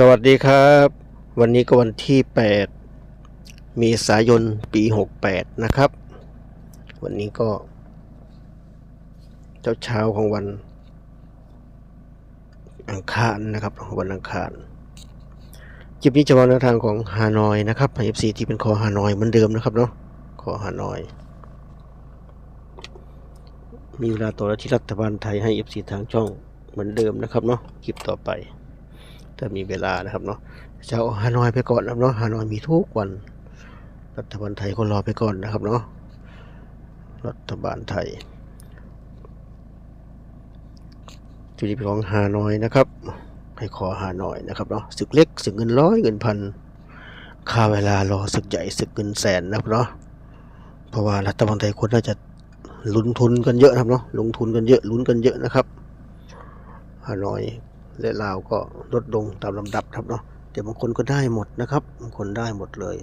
สวัสดีครับ วันนี้ก็วันที่ 8 เมษายนปี 68 นะครับ วันนี้ก็ เช้าเช้าๆของวัน อังคารนะครับ วันอังคารคลิปนี้จะวางแนวทางของฮานอยนะครับ FC ที่เป็นคอฮานอยเหมือนเดิมนะครับเนาะคอฮานอย มีเวลาต่อแล้วที่รัฐบาลไทยให้ FC ทางช่องเหมือนเดิมนะครับเนาะคลิปต่อไป ถ้ามีเวลานะครับเนาะจะเอาฮานอยไปก่อนนะครับเนาะฮานอยมีทุกวัน รัฐบาลไทยก็รอไปก่อนนะครับเนาะรัฐบาลไทยจุดที่เป็นของฮานอยนะครับให้ขอฮานอยนะครับเนาะศึกเล็กศึกเงินร้อยเงินพันค่าเวลารอศึกใหญ่ศึกเงินแสนนะครับเนาะเพราะว่ารัฐบาลไทยคนน่าจะลุ้นทุนกันเยอะนะครับเนาะลงทุนกันเยอะลุ้นกันเยอะนะครับฮานอย และลาวก็ลดลงตามลำดับครับเนาะแต่บางคนก็ได้หมดนะครับบางคนได้หมดเลย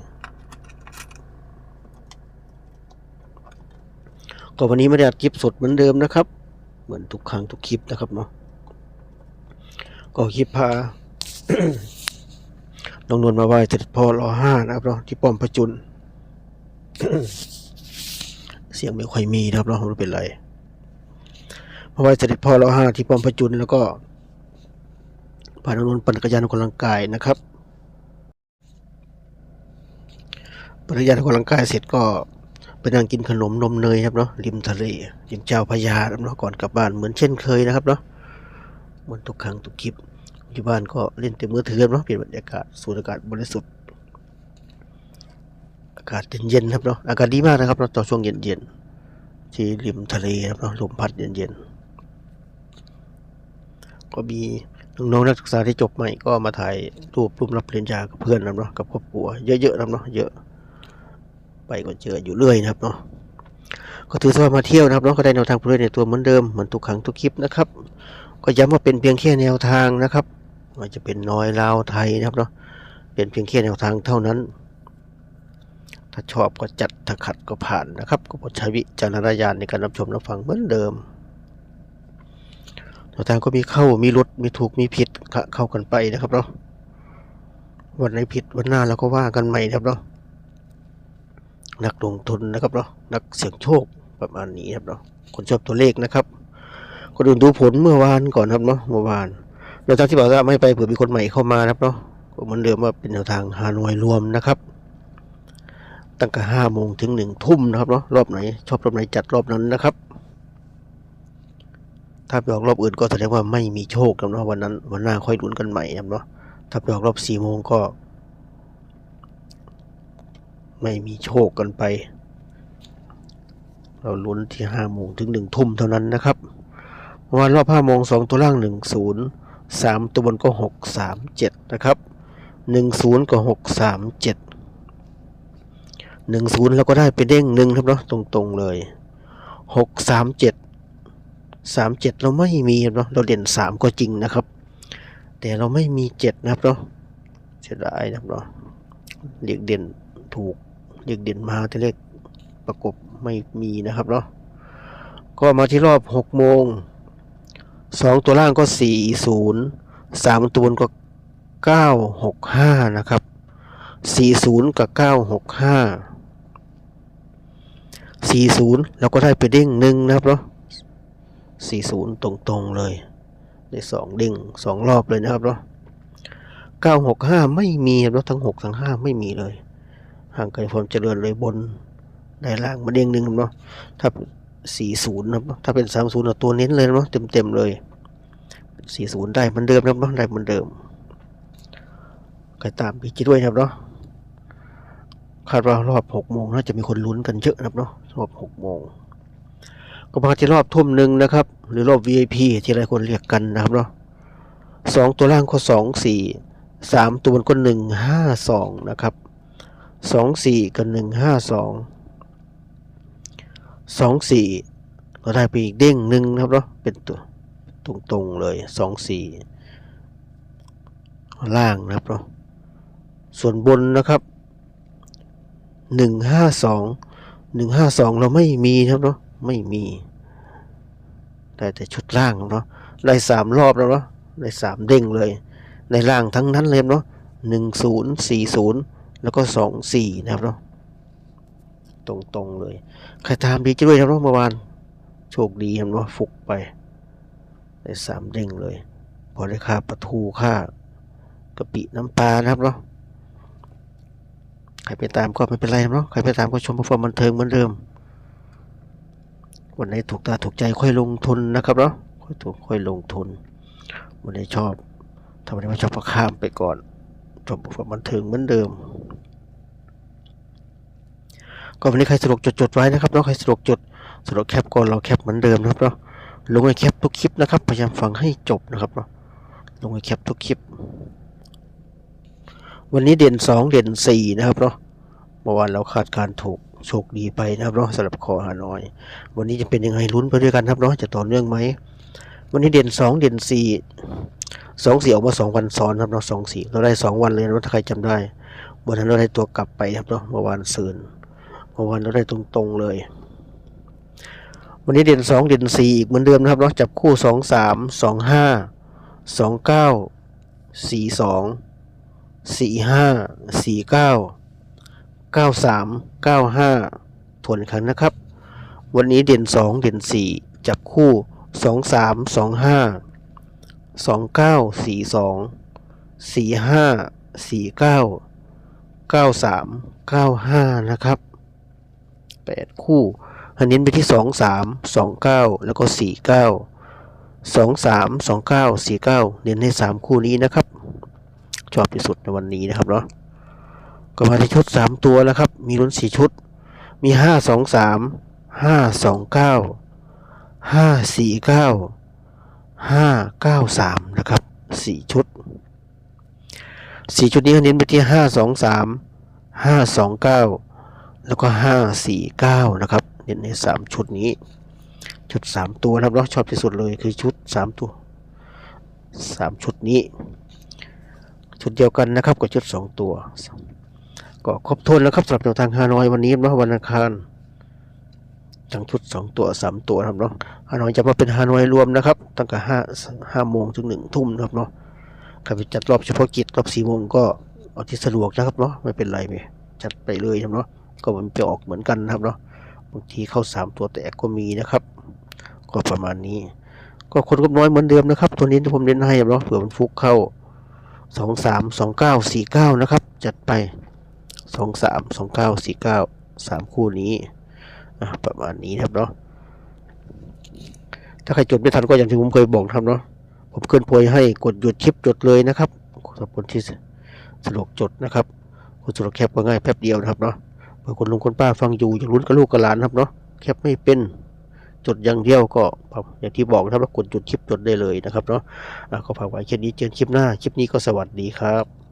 ก็วันนี้ไม่ได้อัดคลิปสดเหมือนเดิมนะครับ เหมือนทุกครั้งทุกคลิปนะครับเนาะก็คลิปพาน้องนวลมาไหว้เสด็จพ่อรอห้านะครับเนาะที่ป้อมพระจุลเสียงไม่ค่อยมีนะครับเนาะไม่เป็นไรมาไหว้เสด็จพ่อรอห้าที่ป้อมพระจุลแล้วก็ พาน้องนนท์ปั่นจักรยานออกกำลังกายนะครับปั่นจักรยานออกกำลังกายเสร็จก็ไปนั่งกินขนมนมเนยครับเนาะริมทะเลริมเจ้าพระยาครับเนาะก่อนกลับบ้านเหมือนเช่นเคยนะครับเนาะเหมือนทุกครั้งทุกคลิปอยู่บ้านก็เล่นแต่มือถือเนาะเปลี่ยนบรรยากาศสูดอากาศบริสุทธิ์อากาศเย็นๆครับเนาะอากาศดีมากนะครับเนาะตอนช่วงเย็นๆที่ริมทะเลครับเนาะลมพัดเย็นๆก็มี น้องนักศึกษาที่จบใหม่ก็มาถ่ายรูปรูปรับปริญญากับเพื่อนนะเนาะกับครอบครัวเยอะๆนะเนาะเยอะ ไปก็เจออยู่เรื่อยนะครับเนาะก็ถือว่ามาเที่ยวนะครับเนาะก็ได้แนวทางผู้เล่นในตัวเหมือนเดิมเหมือนทุกครั้งทุกคลิปนะครับ ก็ย้ำว่าเป็นเพียงแค่แนวทางนะครับว่าจะเป็นน้อยลาวไทยนะครับเนาะเป็นเพียงแค่แนวทางเท่านั้น ถ้าชอบก็จัดถ้าขัดก็ผ่านนะครับ ก็โปรดใช้วิจารณญาณในการรับชมรับฟังเหมือนเดิม แนวทางก็มีเข้ามีลดมีถูกมีผิดเข้ากันไปนะครับเนาะวันไหนผิดวันหน้าเราก็ว่ากันใหม่นะครับเนาะนักลงทุนนะครับเนาะนักเสี่ยงโชคประมาณนี้ครับเนาะคนชอบตัวเลขนะครับคนอื่นดูผลเมื่อวานก่อนครับเนาะเมื่อวานแนวทางที่บอกว่าไม่ไปเผื่อมีคนใหม่เข้ามานะครับเนาะก็เหมือนเดิมว่าเป็นแนวทางฮานอยรวมนะครับ ตั้งแต่ห้าโมงถึงหนึ่งทุ่มนะครับเนาะรอบไหนชอบรอบไหนจัดรอบนั้นนะครับ ถ้าไปออกรอบอื่นก็แสดงว่าไม่มีโชคครับเนาะวันนั้นวันหน้าค่อยลุ้นกันใหม่ครับเนาะถ้าไปออกรอบสี่โมงก็ ไม่มีโชคกันไป เราลุ้นที่ห้าโมงถึงหนึ่งทุ่มเท่านั้นนะครับวันรอบห้าโมงสองตัวล่างหนึ่งศูนย์สามตัวบนก็หกสามเจ็ดนะครับหนึ่งศูนย์ก็หกสามเจ็ดหนึ่งศูนย์แล้วก็ได้ไปเด้งหนึ่งครับเนาะตรงๆเลยหกสามเจ็ด สามเจ็ดเราไม่มีเนาะเราเด่นสามก็จริงนะครับ แต่เราไม่มีเจ็ดนะครับเนาะเสียดายนะครับเนาะเรียกเด่นถูกเรียกเด่นมาแต่เลขประกบไม่มีนะครับเนาะก็มาที่รอบหกโมงสองตัวล่างก็สี่ศูนย์สามตัวบนก็เก้าหกห้านะครับสี่ศูนย์กับเก้าหกห้าสี่ศูนย์เราก็ได้ไปเด้งหนึ่งนะครับเนาะ 40 ตรงๆเลยได้สองเด้งสองรอบเลยนะครับเนาะ965 ไม่มีครับทั้ง 6 ทั้ง 5 ไม่มีเลย ห่างไกลความเจริญเลยบนได้ล่างมาเด้งหนึ่งเนาะถ้า 40นะครับเนะถ้าเป็น 30เอาตัวเน้นเลยเนาะเต็มๆเลย 40 ได้เหมือนเดิมนะครับเนาะได้เหมือนเดิมใครตามพี่จิด้วยนะครับเนาะคาดว่ารอบ6โมงน่าจะมีคนลุ้นกันเยอะนะครับเนาะรอบ6โมง ก็มาที่รอบทุ่มหนึ่งนะครับ หรือรอบ VIP ที่หลายคนเรียกกันนะครับเนาะสองตัวล่างก็สองสี่สามตัวบนก็หนึ่งห้าสองนะครับสองสี่กับหนึ่งห้าสองสองสี่เราได้ไปอีกเด้งหนึ่งนะครับเนาะเป็นตัวตรงๆเลยสองสี่ล่างนะครับเนาะส่วนบนนะครับหนึ่งห้าสองหนึ่งห้าสองเราไม่มีนะครับเนาะ ไม่มี ได้แต่ชุดล่างเนาะได้สามรอบแล้วเนาะได้สามเด้งเลย ในล่างทั้งนั้นเลยเนาะหนึ่งศูนย์สี่ศูนย์แล้วก็สองสี่นะครับเนาะตรงๆเลย ใครตามดีจะด้วยนะครับเนาะเมื่อวานโชคดีครับเนาะฟุกไป ได้สามเด้งเลย พอได้ค่าปลาทูค่ากะปิน้ำปลานะครับเนาะใครไปตามก็ไม่เป็นไรครับเนาะใครไปตามก็ชมฟอร์มบันเทิงเหมือนเดิม วันไหนถูกตาถูกใจค่อยลงทุนนะครับเนาะค่อยถูกค่อยลงทุน วันไหนชอบถ้าวันไหนไม่ชอบก็ข้ามไปก่อนชมฟอร์มบันเทิงเหมือนเดิม ก็วันนี้ใครสะดวกจดจดๆไว้นะครับเนาะใครสะดวกจดสะดวกแคปก่อนเราแคปเหมือนเดิมนะครับเนาะลงให้แคปทุกคลิปนะครับพยายามฟังให้จบนะครับเนาะลงให้แคปทุกคลิป วันนี้เด่นสองเด่นสี่นะครับเนาะเมื่อวานเราคาดการถูก โชคดีไปนะครับเนาะสำหรับคอหานอย วันนี้จะเป็นยังไงลุ้นไปด้วยกันครับเนาะจะต่อเนื่องไหมวันนี้เด่นสองเด่นสี่สองสี่ออกมาสองวันซ้อนครับเนาะสองสี่เราได้สองวันเลยนะถ้าใครจำได้วันนั้นเราได้ตัวกลับไปครับเนาะเมื่อวานซืนเมื่อวานเราได้ตรงๆเลย วันนี้เด่นสองเด่นสี่อีกเหมือนเดิมนะครับเนาะจับคู่สองสามสองห้าส 9395 ทวนครั้งนะครับ วันนี้เด่น 2 เด่น 4 จับคู่ 2325 2942 4549 9395 นะครับ 8 คู่เน้นไปที่ 2329 แล้วก็ 49 23 29 49 เน้นให้ 3 คู่นี้นะครับ ชอบที่สุดในวันนี้นะครับเนาะ ก็มาที่ชุดสามตัวแล้วครับ มีลุ้นสี่ชุด มีห้าสองสามห้าสองเก้าห้าสี่เก้าห้าเก้าสามนะครับสี่ชุดสี่ชุดนี้เน้นไปที่ห้าสองสามห้าสองเก้าแล้วก็ห้าสี่เก้านะครับ เน้นในสามชุดนี้ ชุดสามตัวนะครับเนาชอบที่สุดเลยคือชุดสามตัวสามชุดนี้ ชุดเดียวกันนะครับกับชุดสองตัว ก็ครบถ้วนแล้วครับสำหรับแนวทางฮานอยวันนี้นะวันอังคารทั้งชุดสองตัวสามตัวครับเนาะฮานอยจะมาเป็นฮานอยรวมนะครับตั้งแต่ห้าห้าโมงถึงหนึ่งทุ่มนะครับเนาะใครไปจัดรอบเฉพาะกิจรอบสี่โมงก็เอาที่สะดวกนะครับเนาะไม่เป็นไรไปจัดไปเลยครับเนาะก็มันจะออกเหมือนกันนะครับเนาะบางทีเข้าสามตัวแตกก็มีนะครับ ก็ประมาณนี้ ก็คนก็น้อยเหมือนเดิมนะครับ ตัวนี้ที่ผมเน้นให้ครับเนาะเผื่อมันฟุกเข้าสองสามสองเก้าสี่เก้านะครับ จัดไป สองสามสองเก้าสี่เก้าสามคู่นี้ประมาณนี้ครับเนาะถ้าใครจดไม่ทันก็อย่างที่ผมเคยบอกครับเนาะผมเกินโพยให้กดหยุดคลิปจดเลยนะครับสำหรับคนที่สะดวกจดนะครับคนสะดวกแคปก็ง่ายแป๊บเดียวนะครับเนาะเมื่อคนลุงคนป้าฟังอยู่อย่าลุ้นกับลูกกับหลานครับเนาะแคปไม่เป็นจดอย่างเดียวก็อย่างที่บอกนะครับแล้วกดจุดคลิปจดได้เลยนะครับเนาะอะก็ฝากไว้แค่นี้เจอกันคลิปหน้าคลิปนี้ก็สวัสดีครับ